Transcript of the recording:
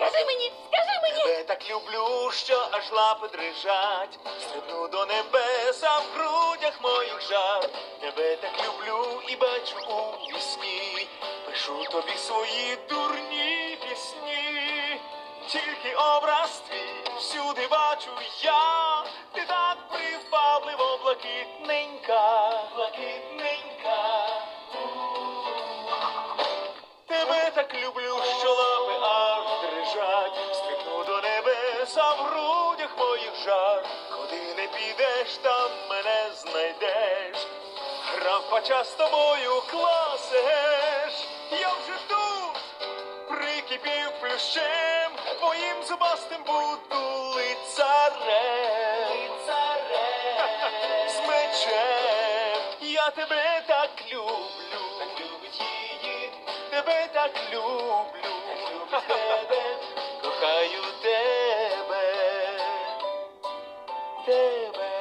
Скажи мені, скажи мені. Тебе так люблю, що аж лапи дрижать. Стрибну до небеса в грудях моїх жар. Тебе так люблю і бачу у вісні. Пишу тобі свої дурні пісні. Тільки образ твій всюди бачу я. Ти так привабливо блакитненька, блакитненька. Тебе так люблю, що небеса в грудях моїх жар. Куди не підеш, там мене знайдеш. Графача з тобою класеш, я вже тут прикипів плющем, твоїм зубастим буду лицарем. Лицарем. З мечем, я тебе так люблю, так любить її, тебе так люблю, так любить тебе, кохаю тебе, day, man.